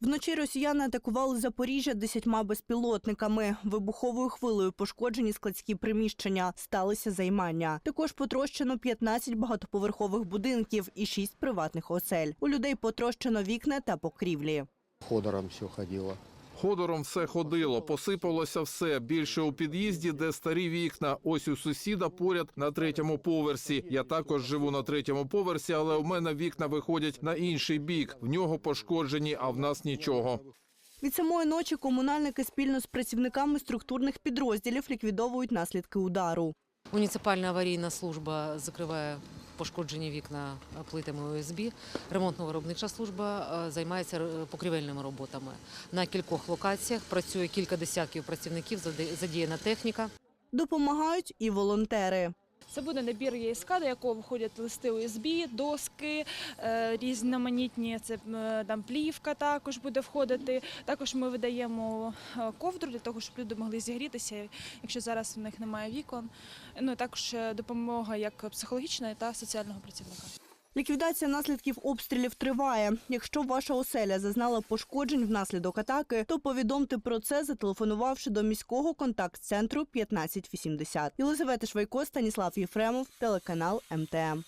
Вночі росіяни атакували Запоріжжя десятьма безпілотниками. Вибуховою хвилею пошкоджені складські приміщення. Сталися займання. Також потрощено 15 багатоповерхових будинків і 6 приватних осель. У людей потрощено вікна та покрівлі. ходором все ходило. Ходором все ходило, посипалося все. Більше у під'їзді, де старі вікна. Ось у сусіда поряд на третьому поверсі. Я також живу на третьому поверсі, але у мене вікна виходять на інший бік. В нього пошкоджені, а в нас нічого. Від самої ночі комунальники спільно з працівниками структурних підрозділів ліквідовують наслідки удару. Муніципальна аварійна служба закриває пошкоджені вікна плитами ОСБ. Ремонтно-виробнича служба е, займається е, покрівельними роботами. На кількох локаціях працює кілька десятків працівників, задіяна техніка. Допомагають і волонтери. Це буде набір ЄСК, до якого входять листи УСБ, доски, е, різноманітні це е, там плівка також буде входити. Також ми видаємо е, ковдру для того, щоб люди могли зігрітися, якщо зараз у них немає вікон. Ну також допомога як психологічна та соціального працівника. Ліквідація наслідків обстрілів триває. Якщо ваша оселя зазнала пошкоджень внаслідок атаки, то повідомте про це, зателефонувавши до міського контакт-центру 1580. Єлизавета Швайко, Станіслав Єфремов, телеканал МТМ.